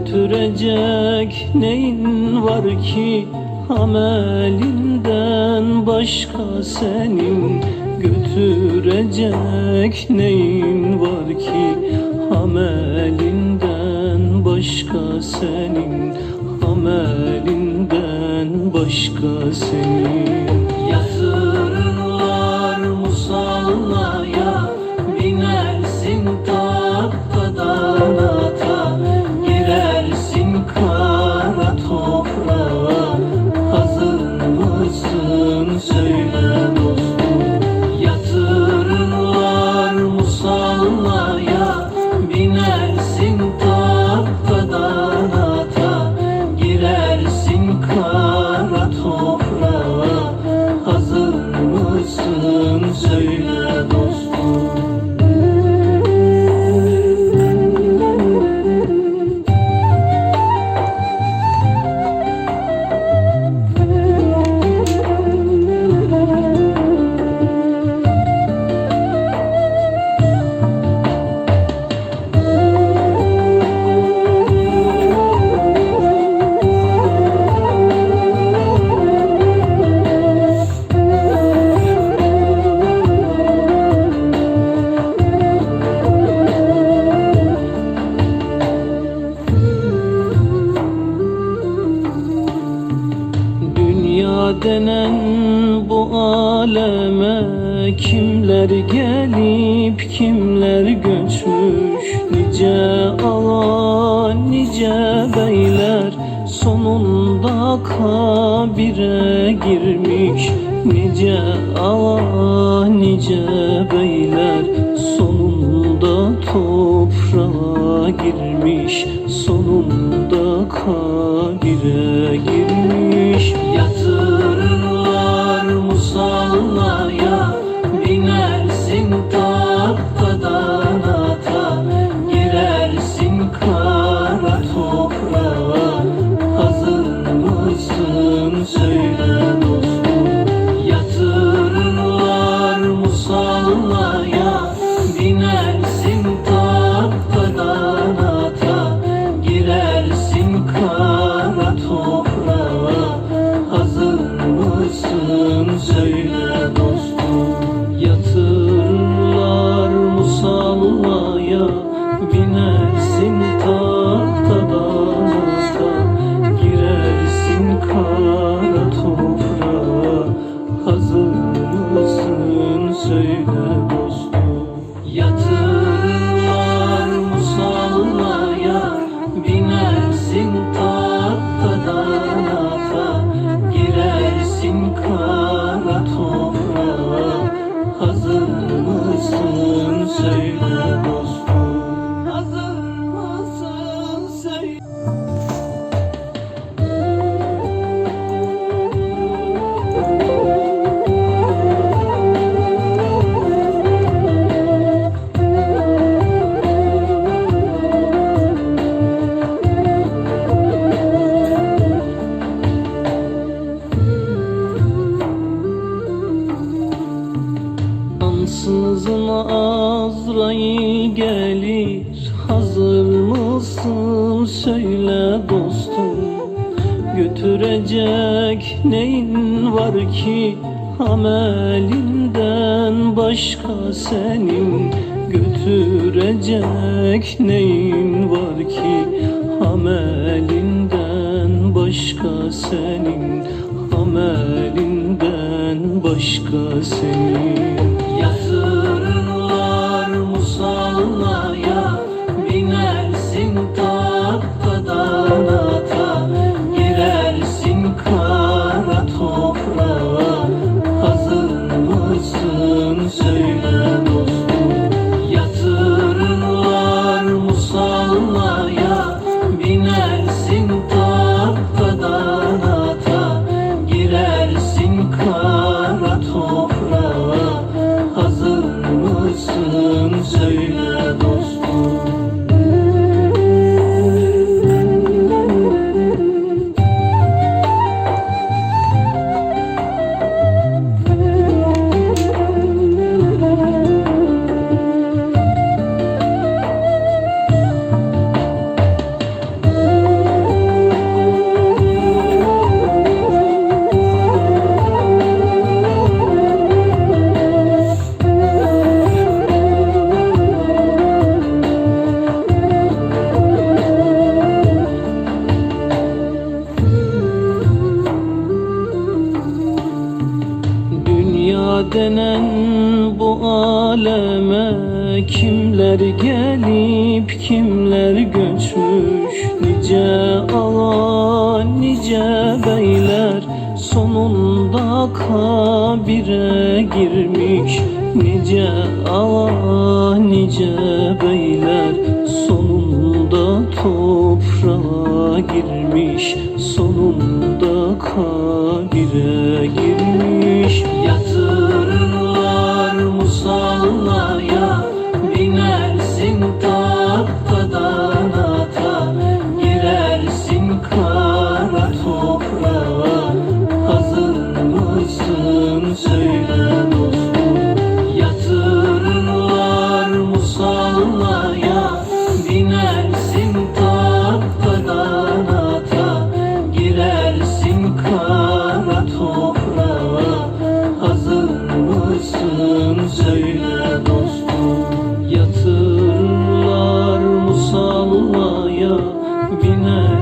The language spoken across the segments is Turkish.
Götürecek neyin var ki? Amelinden başka senin Götürecek neyin var ki? Amelinden başka senin Amelinden başka senin kimler gelip kimler göçmüş? Nice ağa nice beyler sonunda kabire girmiş. Nice ağa nice beyler sonunda toprağa girmiş. Sonunda kabire girmiş Binersin tahtadan Götürecek neyin var ki? Amelinden başka senin Götürecek neyin var ki? Amelinden başka senin Amelinden başka senin Kimler gelip kimler göçmüş Nice ağa nice beyler Sonunda kabire girmiş. Nice ağa nice beyler Sonunda toprağa girmiş. Sonunda kabire girmiş. Yatırırlar musallaya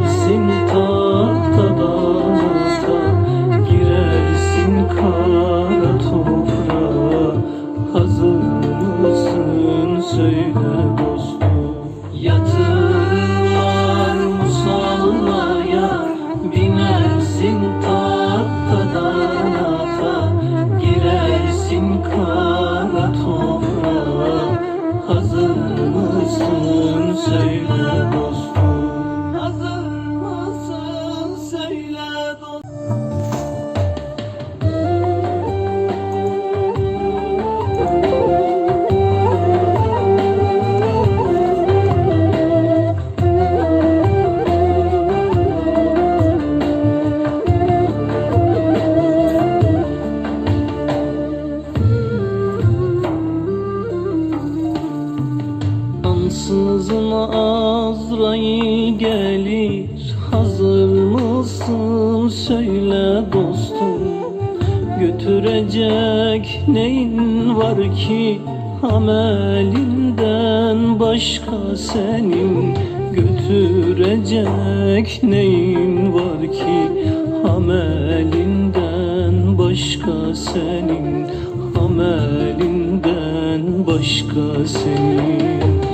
心痛。Götürecek neyin var ki? Amelinden başka senin Götürecek neyin var ki? Amelinden başka senin Amelinden başka senin